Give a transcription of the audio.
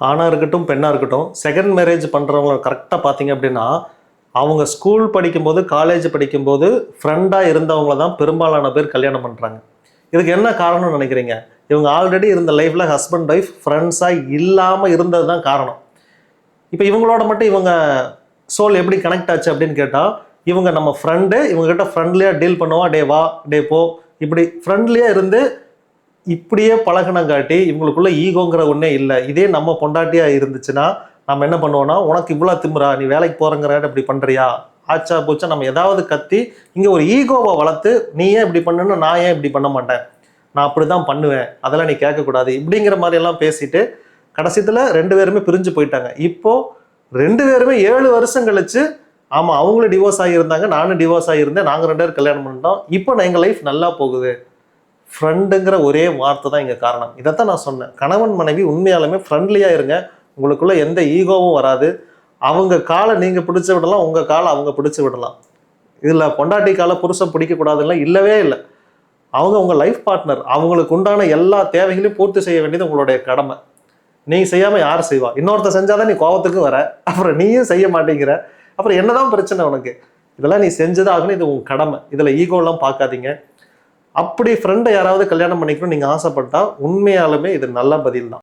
ஆணாக இருக்கட்டும் பெண்ணாக இருக்கட்டும் செகண்ட் மேரேஜ் பண்ணுறவங்க கரெக்டாக பார்த்தீங்க அப்படின்னா அவங்க ஸ்கூல் படிக்கும்போது காலேஜ் படிக்கும்போது ஃப்ரெண்டாக இருந்தவங்கள தான் பெரும்பாலான பேர் கல்யாணம் பண்ணுறாங்க இதுக்கு என்ன காரணம்னு நினைக்கிறீங்க? இவங்க ஆல்ரெடி இருந்த லைஃப்பில் ஹஸ்பண்ட் ஒய்ஃப் ஃப்ரெண்ட்ஸாக இல்லாமல் இருந்தது தான் காரணம். இப்போ இவங்களோட மட்டும் இவங்க சோல் எப்படி கனெக்ட் ஆச்சு அப்படின்னு கேட்டால் இவங்க நம்ம ஃப்ரெண்டு இவங்ககிட்ட ஃப்ரெண்ட்லியாக டீல் பண்ணுவா டே வா டே போ. இப்படி ஃப்ரெண்ட்லியாக இருந்து இப்படியே பழகினங்காட்டி இவங்களுக்குள்ள ஈகோங்கிற ஒன்றே இல்லை. இதே நம்ம பொண்டாட்டியாக இருந்துச்சுன்னா நம்ம என்ன பண்ணுவோம்னா உனக்கு இவ்வளோ திமுறா நீ வேலைக்கு போகிறங்கிற இப்படி பண்ணுறியா ஆச்சா போச்சா? நம்ம ஏதாவது கத்தி இங்கே ஒரு ஈகோவை வளர்த்து நீ ஏன் இப்படி பண்ணுன்னு நான் ஏன் இப்படி பண்ண மாட்டேன்? நான் அப்படி தான் பண்ணுவேன். அதெல்லாம் நீ கேட்கக்கூடாது. இப்படிங்கிற மாதிரியெல்லாம் பேசிட்டு கடைசியத்தில் ரெண்டு பேருமே பிரிஞ்சு போயிட்டாங்க. இப்போது ரெண்டு பேருமே ஏழு வருஷம் கழிச்சு ஆமாம் அவங்களும் டிவோர்ஸ் ஆகியிருந்தாங்க நானும் டிவோர்ஸ் ஆகியிருந்தேன் நாங்கள் ரெண்டு பேரும் கல்யாணம் பண்ணிட்டோம். இப்போ எங்கள் லைஃப் நல்லா போகுது. ஃப்ரெண்டுங்கிற ஒரே வார்த்தை தான் இங்கே காரணம். இதைத்தான் நான் சொன்னேன். கணவன் மனைவி உண்மையாலுமே ஃப்ரெண்ட்லியாக இருங்க. உங்களுக்குள்ளே எந்த ஈகோவும் வராது. அவங்க காலை நீங்கள் பிடிச்சி விடலாம் உங்கள் காலை அவங்க பிடிச்சி விடலாம். இதில் பொண்டாட்டி காலை புருஷன் பிடிக்கக்கூடாதுன்னா இல்லவே இல்லை. அவங்க உங்கள் லைஃப் பார்ட்னர் அவங்களுக்கு உண்டான எல்லா தேவைகளையும் பூர்த்தி செய்ய வேண்டியது உங்களுடைய கடமை. நீ செய்யாமல் யார் செய்வா? இன்னொருத்த செஞ்சாதான் நீ கோபத்துக்கும் வர. அப்புறம் நீயும் செய்ய மாட்டேங்கிற. அப்புறம் என்னதான் பிரச்சனை உனக்கு? இதெல்லாம் நீ செஞ்சுதான் ஆகணும். இது உன் கடமை. இதில் ஈகோலாம் பார்க்காதீங்க. அப்படி ஃப்ரெண்டை யாராவது கல்யாணம் பண்ணிக்கணும் நீங்கள் ஆசைப்பட்டால் உண்மையாலுமே இது நல்ல பதில் தான்.